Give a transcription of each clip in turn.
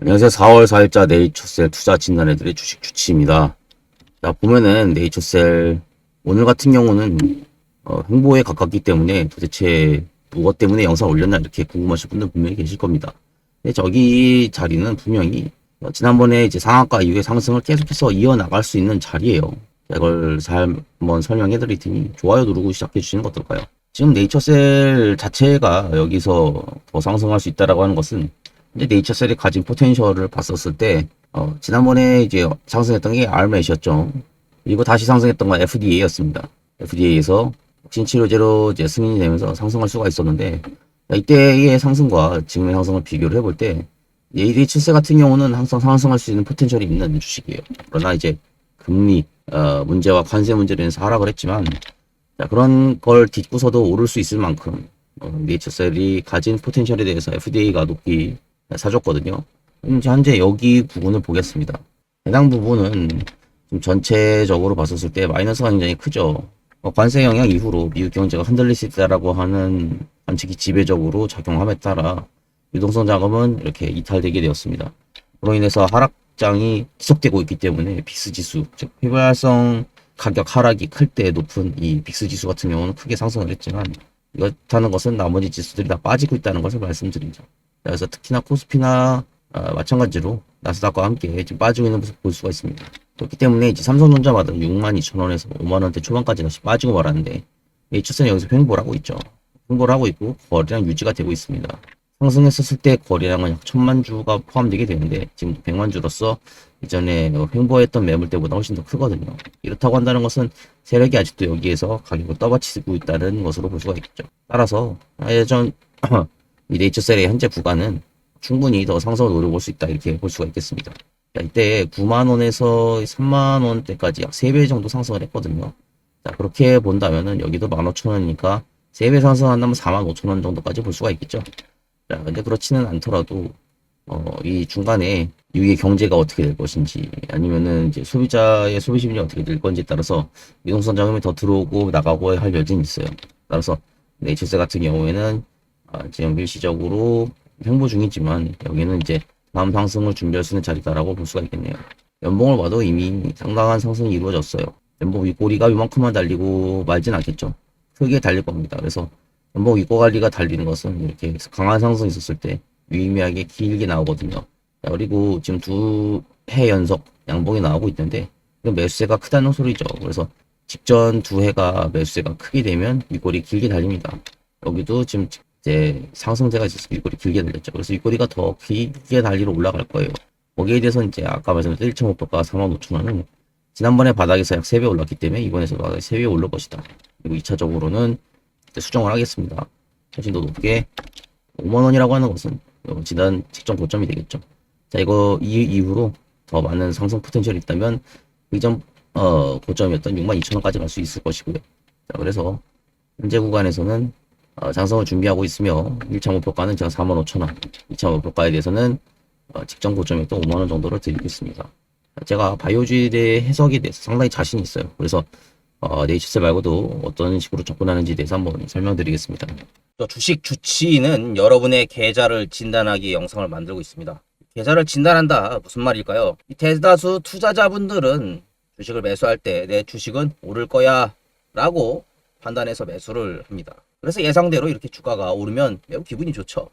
안녕하세요. 4월 4일자 네이처셀 투자 진단해드릴 주식 주치입니다. 자, 보면은 네이처셀 오늘 같은 경우는 어, 횡보에 가깝기 때문에 도대체 무엇 때문에 영상 올렸나 이렇게 궁금하실 분들 분명히 계실 겁니다. 근데 저기 자리는 분명히 어, 지난번에 이제 상한가 이후에 상승을 계속해서 이어나갈 수 있는 자리예요. 자, 이걸 잘 한번 설명해 드릴 테니 좋아요 누르고 시작해 주시는 거 어떨까요? 지금 네이처셀 자체가 여기서 더 상승할 수 있다라고 하는 것은 이제 네이처셀이 가진 포텐셜을 봤었을 때, 어, 지난번에 이제 상승했던 게 알맷이었죠. 그리고 다시 상승했던 건 FDA였습니다. FDA에서 진치료제로 이제 승인이 되면서 상승할 수가 있었는데, 자, 이때의 상승과 지금의 상승을 비교를 해볼 때, 네이처셀 같은 경우는 항상 상승할 수 있는 포텐셜이 있는 주식이에요. 그러나 이제 금리, 어, 문제와 관세 문제로 인해서 하락을 했지만, 자, 그런 걸 딛고서도 오를 수 있을 만큼, 어, 네이처셀이 가진 포텐셜에 대해서 FDA가 높이 사줬거든요. 현재 여기 부분을 보겠습니다. 해당 부분은 좀 전체적으로 봤었을 때 마이너스가 굉장히 크죠. 어, 관세 영향 이후로 미국 경제가 흔들릴 수 있다라고 하는 관측이 지배적으로 작용함에 따라 유동성 자금은 이렇게 이탈되게 되었습니다. 그로 인해서 하락장이 지속되고 있기 때문에 빅스 지수, 즉 휘발성 가격 하락이 클 때 높은 이 빅스 지수 같은 경우는 크게 상승을 했지만 이렇다는 것은 나머지 지수들이 다 빠지고 있다는 것을 말씀드리죠. 그래서 특히나 코스피나 아, 마찬가지로 나스닥과 함께 지금 빠지고 있는 모습 볼 수가 있습니다. 그렇기 때문에 이제 삼성전자마다 6만 2천 원에서 5만 원대 초반까지 다시 빠지고 말았는데 H선은 여기서 횡보를 하고 있죠. 횡보를 하고 있고 거래량 유지가 되고 있습니다. 상승했었을 때 거래량은 약 천만 주가 포함되게 되는데 지금 100만 주로서 이전에 횡보했던 매물대보다 훨씬 더 크거든요. 이렇다고 한다는 것은 세력이 아직도 여기에서 가격을 떠받치고 있다는 것으로 볼 수가 있죠. 따라서 예전 이 네이처셀의 현재 구간은 충분히 더 상승을 노려볼 수 있다 이렇게 볼 수가 있겠습니다. 자, 이때 9만 원에서 3만 원 대까지 약 3배 정도 상승을 했거든요. 자, 그렇게 본다면은 여기도 15,000원이니까 3배 상승한다면 45,000원 정도까지 볼 수가 있겠죠. 자, 근데 그렇지는 않더라도 어, 이 중간에 유의 경제가 어떻게 될 것인지 아니면은 이제 소비자의 소비 심리가 어떻게 될 건지에 따라서 유동성 자금이 더 들어오고 나가고 할 여지는 있어요. 따라서 네이처셀 같은 경우에는 아, 지금 일시적으로 횡보 중이지만 여기는 이제 다음 상승을 준비할 수 있는 자리다라고 볼 수가 있겠네요. 연봉을 봐도 이미 상당한 상승이 이루어졌어요. 연봉 윗꼬리가 이만큼만 달리고 말진 않겠죠. 크게 달릴 겁니다. 그래서 연봉 윗꼬리가 달리는 것은 이렇게 강한 상승이 있었을 때 유의미하게 길게 나오거든요. 자, 그리고 지금 두 해 연속 양봉이 나오고 있는데 매수세가 크다는 소리죠. 그래서 직전 두 해가 매수세가 크게 되면 윗꼬리 길게 달립니다. 여기도 지금 이제 상승세가 있어서 윗꼬리 길게 달렸죠. 그래서 윗꼬리가 더 길게 달리러 올라갈 거예요. 거기에 대해서 이제 아까 말씀드린 1.5%가 45,000원은 지난번에 바닥에서 약 3배 올랐기 때문에 이번에서 바닥에 3배 올릴 것이다. 그리고 2차적으로는 수정을 하겠습니다. 훨씬 더 높게 5만원이라고 하는 것은 지난 직전 고점이 되겠죠. 자, 이거 이 이후로 더 많은 상승 포텐셜이 있다면 이전 어, 고점이었던 62,000원까지 갈 수 있을 것이고요. 자, 그래서 현재 구간에서는 어, 장성을 준비하고 있으며 1차 목표가는 제가 45,000원, 2차 목표가에 대해서는 어, 직전 고점이었던 5만원 정도를 드리고 있습니다. 제가 바이오주의에 대해 해석에 대해서 상당히 자신이 있어요. 그래서 어, 네이처셀 말고도 어떤 식으로 접근하는지에 대해서 한번 설명드리겠습니다. 또 주식 주치의는 여러분의 계좌를 진단하기 영상을 만들고 있습니다. 계좌를 진단한다 무슨 말일까요? 이 대다수 투자자분들은 주식을 매수할 때 내 주식은 오를 거야 라고 판단해서 매수를 합니다. 그래서 예상대로 이렇게 주가가 오르면 매우 기분이 좋죠.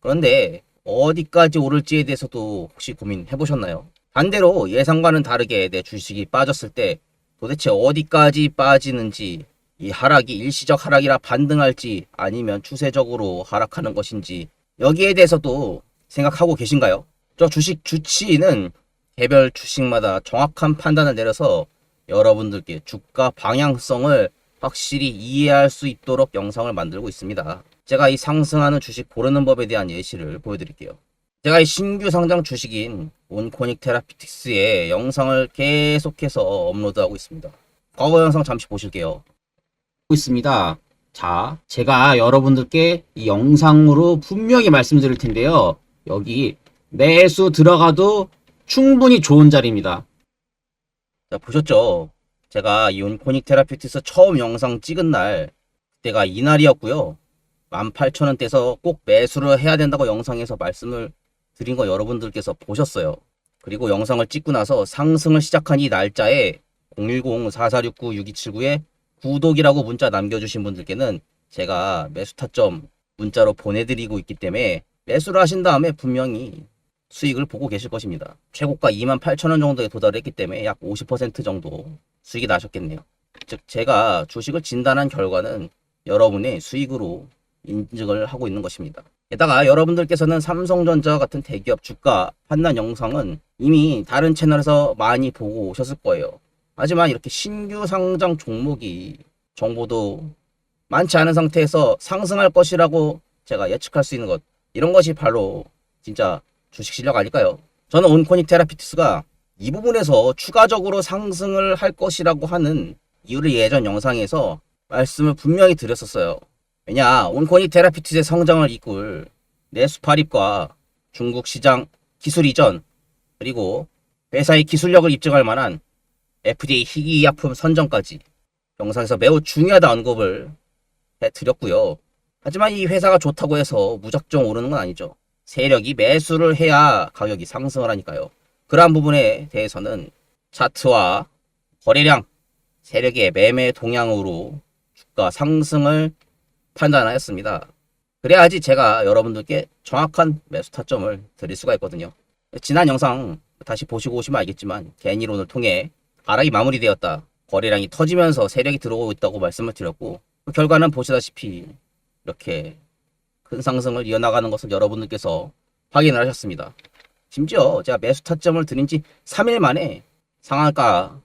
그런데 어디까지 오를지에 대해서도 혹시 고민해 보셨나요? 반대로 예상과는 다르게 내 주식이 빠졌을 때 도대체 어디까지 빠지는지 이 하락이 일시적 하락이라 반등할지 아니면 추세적으로 하락하는 것인지 여기에 대해서도 생각하고 계신가요? 저 주식 주치의는 개별 주식마다 정확한 판단을 내려서 여러분들께 주가 방향성을 확실히 이해할 수 있도록 영상을 만들고 있습니다. 제가 이 상승하는 주식 고르는 법에 대한 예시를 보여드릴게요. 제가 이 신규 상장 주식인 온코닉 테라피틱스의 영상을 계속해서 업로드하고 있습니다. 과거 영상 잠시 보실게요. 있습니다. 자, 제가 여러분들께 이 영상으로 분명히 말씀드릴 텐데요. 여기 매수 들어가도 충분히 좋은 자리입니다. 자, 보셨죠? 제가 이 온코닉 테라피틱스 처음 영상 찍은 날, 그때가 이날이었고요. 18,000원대에서 꼭 매수를 해야 된다고 영상에서 말씀을 드린 거 여러분들께서 보셨어요. 그리고 영상을 찍고 나서 상승을 시작한 이 날짜에 010-4469-6279에 구독이라고 문자 남겨주신 분들께는 제가 매수 타점 문자로 보내드리고 있기 때문에 매수를 하신 다음에 분명히 수익을 보고 계실 것입니다. 최고가 28,000원 정도에 도달했기 때문에 약 50% 정도 수익이 나셨겠네요. 즉 제가 주식을 진단한 결과는 여러분의 수익으로 인증을 하고 있는 것입니다. 게다가 여러분들께서는 삼성전자 같은 대기업 주가 판단 영상은 이미 다른 채널에서 많이 보고 오셨을 거예요. 하지만 이렇게 신규 상장 종목이 정보도 많지 않은 상태에서 상승할 것이라고 제가 예측할 수 있는 것 이런 것이 바로 진짜 주식 실력 아닐까요? 저는 온코닉 테라피티스가 이 부분에서 추가적으로 상승을 할 것이라고 하는 이유를 예전 영상에서 말씀을 분명히 드렸었어요. 왜냐, 온코닉 테라피티스의 성장을 이끌 내수 파립과 중국 시장 기술 이전, 그리고 회사의 기술력을 입증할 만한 FDA 희귀약품 선정까지 영상에서 매우 중요하다 언급을 해드렸고요. 하지만 이 회사가 좋다고 해서 무작정 오르는 건 아니죠. 세력이 매수를 해야 가격이 상승을 하니까요. 그러한 부분에 대해서는 차트와 거래량, 세력의 매매 동향으로 주가 상승을 판단하였습니다. 그래야지 제가 여러분들께 정확한 매수 타점을 드릴 수가 있거든요. 지난 영상 다시 보시고 오시면 알겠지만 개인이론을 통해 하락이 마무리되었다. 거래량이 터지면서 세력이 들어오고 있다고 말씀을 드렸고 그 결과는 보시다시피 이렇게 큰 상승을 이어나가는 것을 여러분들께서 확인을 하셨습니다. 심지어 제가 매수 타점을 드린 지 3일 만에 상한가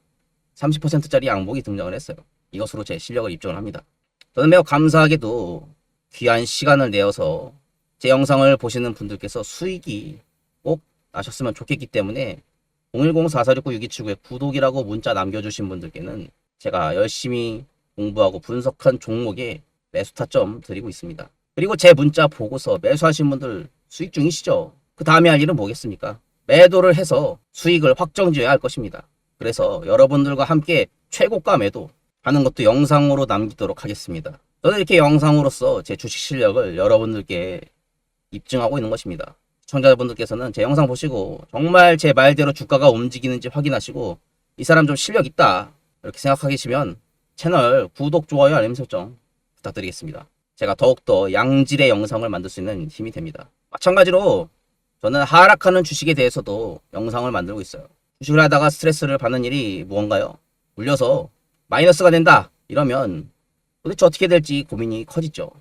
30%짜리 양봉이 등장을 했어요. 이것으로 제 실력을 입증을 합니다. 저는 매우 감사하게도 귀한 시간을 내어서 제 영상을 보시는 분들께서 수익이 꼭 나셨으면 좋겠기 때문에 010-4469-6279에 구독이라고 문자 남겨주신 분들께는 제가 열심히 공부하고 분석한 종목에 매수 타점 드리고 있습니다. 그리고 제 문자 보고서 매수하신 분들 수익 중이시죠? 그 다음에 할 일은 뭐겠습니까? 매도를 해서 수익을 확정지어야 할 것입니다. 그래서 여러분들과 함께 최고가 매도 하는 것도 영상으로 남기도록 하겠습니다. 저는 이렇게 영상으로서 제 주식 실력을 여러분들께 입증하고 있는 것입니다. 시청자분들께서는 제 영상 보시고 정말 제 말대로 주가가 움직이는지 확인하시고 이 사람 좀 실력 있다 이렇게 생각하시면 채널 구독, 좋아요, 알림 설정 부탁드리겠습니다. 제가 더욱더 양질의 영상을 만들 수 있는 힘이 됩니다. 마찬가지로 저는 하락하는 주식에 대해서도 영상을 만들고 있어요. 주식을 하다가 스트레스를 받는 일이 무언가요? 물려서 마이너스가 된다 이러면 도대체 어떻게 될지 고민이 커지죠.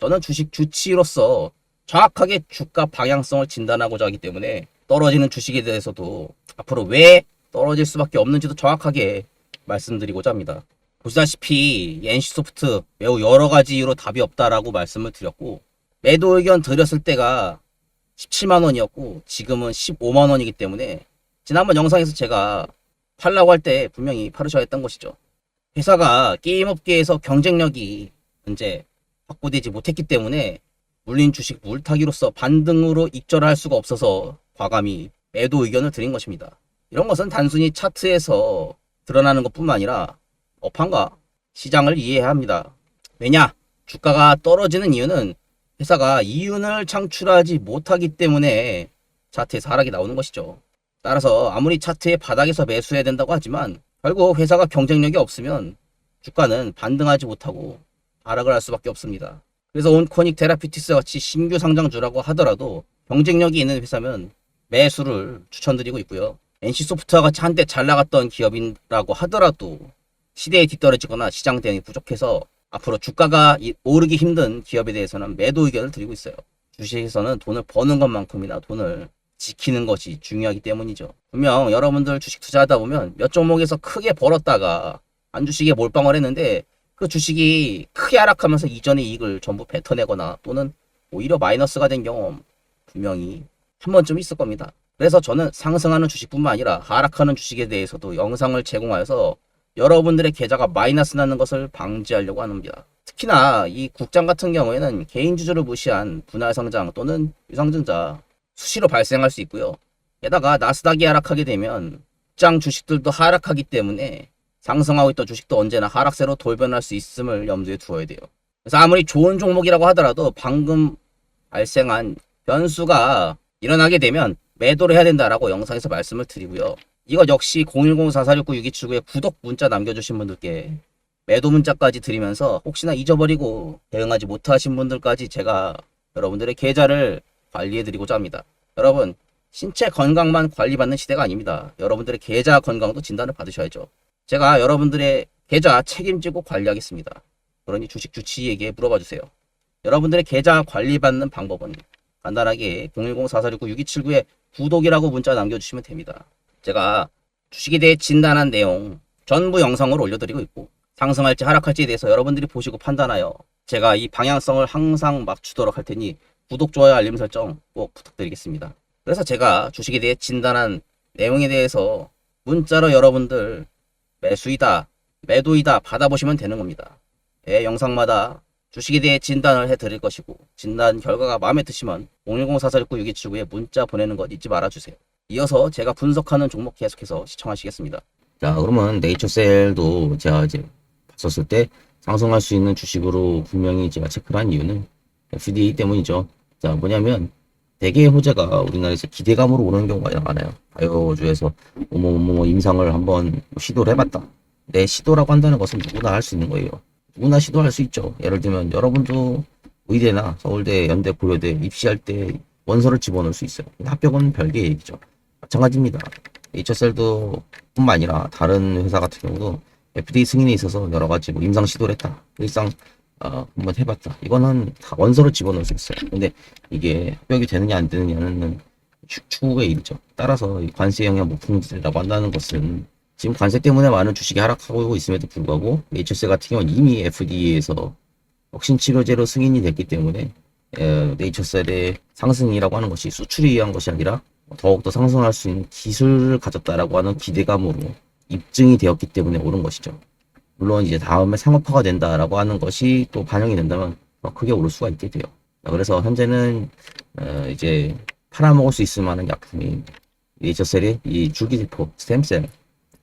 저는 주식 주치로서 정확하게 주가 방향성을 진단하고자 하기 때문에 떨어지는 주식에 대해서도 앞으로 왜 떨어질 수밖에 없는지도 정확하게 말씀드리고자 합니다. 보시다시피 NC소프트 매우 여러 가지 이유로 답이 없다라고 말씀을 드렸고 매도 의견 드렸을 때가 17만 원이었고 지금은 15만 원이기 때문에 지난번 영상에서 제가 팔라고 할 때 분명히 팔으셔야 했던 것이죠. 회사가 게임업계에서 경쟁력이 현재 확보되지 못했기 때문에 물린 주식 물타기로서 반등으로 입절할 수가 없어서 과감히 매도 의견을 드린 것입니다. 이런 것은 단순히 차트에서 드러나는 것뿐만 아니라 업황과 시장을 이해해야 합니다. 왜냐? 주가가 떨어지는 이유는 회사가 이윤을 창출하지 못하기 때문에 차트에서 하락이 나오는 것이죠. 따라서 아무리 차트의 바닥에서 매수해야 된다고 하지만 결국 회사가 경쟁력이 없으면 주가는 반등하지 못하고 하락을 할 수밖에 없습니다. 그래서 온코닉 테라피티스 같이 신규 상장주라고 하더라도 경쟁력이 있는 회사면 매수를 추천드리고 있고요. NC소프트와 같이 한때 잘 나갔던 기업이라고 하더라도 시대에 뒤떨어지거나 시장 대응이 부족해서 앞으로 주가가 이- 오르기 힘든 기업에 대해서는 매도 의견을 드리고 있어요. 주식에서는 돈을 버는 것만큼이나 돈을 지키는 것이 중요하기 때문이죠. 분명 여러분들 주식 투자하다 보면 몇 종목에서 크게 벌었다가 한 주식에 몰빵을 했는데 그 주식이 크게 하락하면서 이전의 이익을 전부 뱉어내거나 또는 오히려 마이너스가 된 경험 분명히 한 번쯤 있을 겁니다. 그래서 저는 상승하는 주식뿐만 아니라 하락하는 주식에 대해서도 영상을 제공하여서 여러분들의 계좌가 마이너스 나는 것을 방지하려고 합니다. 특히나 이 국장 같은 경우에는 개인 주주를 무시한 분할 상장 또는 유상증자 수시로 발생할 수 있고요. 게다가 나스닥이 하락하게 되면 국장 주식들도 하락하기 때문에 상승하고 있던 주식도 언제나 하락세로 돌변할 수 있음을 염두에 두어야 돼요. 그래서 아무리 좋은 종목이라고 하더라도 방금 발생한 변수가 일어나게 되면 매도를 해야 된다라고 영상에서 말씀을 드리고요. 이것 역시 010-4469-6279에 구독 문자 남겨주신 분들께 매도 문자까지 드리면서 혹시나 잊어버리고 대응하지 못하신 분들까지 제가 여러분들의 계좌를 관리해드리고자 합니다. 여러분 신체 건강만 관리받는 시대가 아닙니다. 여러분들의 계좌 건강도 진단을 받으셔야죠. 제가 여러분들의 계좌 책임지고 관리하겠습니다. 그러니 주식 주치의에게 물어봐 주세요. 여러분들의 계좌 관리받는 방법은 간단하게 010-4469-6279에 구독이라고 문자 남겨주시면 됩니다. 제가 주식에 대해 진단한 내용 전부 영상으로 올려드리고 있고 상승할지 하락할지에 대해서 여러분들이 보시고 판단하여 제가 이 방향성을 항상 맞추도록 할 테니 구독, 좋아요, 알림 설정 꼭 부탁드리겠습니다. 그래서 제가 주식에 대해 진단한 내용에 대해서 문자로 여러분들 매수이다, 매도이다 받아보시면 되는 겁니다. 매 영상마다 주식에 대해 진단을 해드릴 것이고 진단 결과가 마음에 드시면 010-4469-6279에 문자 보내는 것 잊지 말아주세요. 이어서 제가 분석하는 종목 계속해서 시청하시겠습니다. 자, 그러면 네이처셀도 제가 이제 봤었을 때 상승할 수 있는 주식으로 분명히 제가 체크를 한 이유는 FDA 때문이죠. 자, 뭐냐면 대개의 호재가 우리나라에서 기대감으로 오는 경우가 많아요. 바이오주에서 뭐뭐뭐 임상을 한번 시도를 해봤다. 내 시도라고 한다는 것은 누구나 할 수 있는 거예요. 누구나 시도할 수 있죠. 예를 들면 여러분도 의대나 서울대, 연대, 고려대 입시할 때 원서를 집어넣을 수 있어요. 합격은 별개의 얘기죠. 마찬가지입니다. 네이처셀도 뿐만 아니라 다른 회사 같은 경우도 FDA 승인에 있어서 여러 가지 뭐 임상 시도를 했다. 일상 어, 한번 해봤다. 이거는 다 원서를 집어넣을 수 있어요. 근데 이게 합격이 되느냐 안 되느냐는 추- 추후의 일이죠. 따라서 이 관세 영향 무풍지라고 한다는 것은 지금 관세 때문에 많은 주식이 하락하고 있음에도 불구하고 네이처셀 같은 경우는 이미 FDA에서 혁신 치료제로 승인이 됐기 때문에 에, 네이처셀의 상승이라고 하는 것이 수출에 의한 것이 아니라 더욱더 상승할 수 있는 기술을 가졌다라고 하는 기대감으로 입증이 되었기 때문에 오른 것이죠. 물론 이제 다음에 상업화가 된다라고 하는 것이 또 반영이 된다면 더 크게 오를 수가 있게 돼요. 자, 그래서 현재는 어, 이제 팔아먹을 수 있을 만한 약품이 네이처셀의 이 줄기세포 스템셀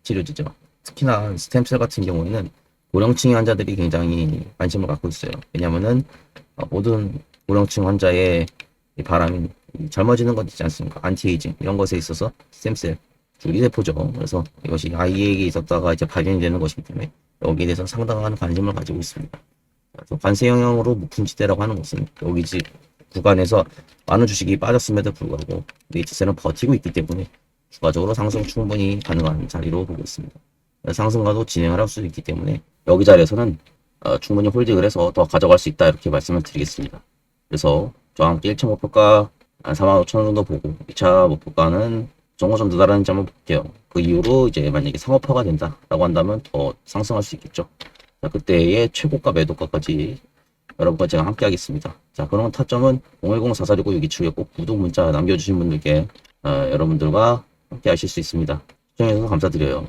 치료제죠. 특히나 스템셀 같은 경우에는 고령층 환자들이 굉장히 관심을 갖고 있어요. 왜냐하면은 어, 모든 고령층 환자의 이 바람이 이 젊어지는 것 있지 않습니까? 안티에이징 이런 것에 있어서 스템셀 줄기세포죠. 그래서 이것이 아이에게 있었다가 이제 발견이 되는 것이기 때문에 여기에 대해서 상당한 관심을 가지고 있습니다. 관세 영향으로 무풍지대라고 하는 것은 여기 집 구간에서 많은 주식이 빠졌음에도 불구하고 네이처셀은 버티고 있기 때문에 추가적으로 상승 충분히 가능한 자리로 보고 있습니다. 상승과도 진행을 할 수 있기 때문에 여기 자리에서는 어, 충분히 홀딩을 해서 더 가져갈 수 있다 이렇게 말씀을 드리겠습니다. 그래서 저와 함께 1차 목표가 한 4만 5천 원 정도 보고 2차 목표가는 정도 좀 느다라는 점을 볼게요. 그 이후로 이제 만약에 상업화가 된다라고 한다면 더 상승할 수 있겠죠. 자, 그때의 최고가 매도가까지 여러분과 제가 함께 하겠습니다. 자, 그런 타점은 010-4469-6279에 꼭 구독 문자 남겨주신 분들께 어, 여러분들과 함께 하실 수 있습니다. 시청해주셔서 감사드려요.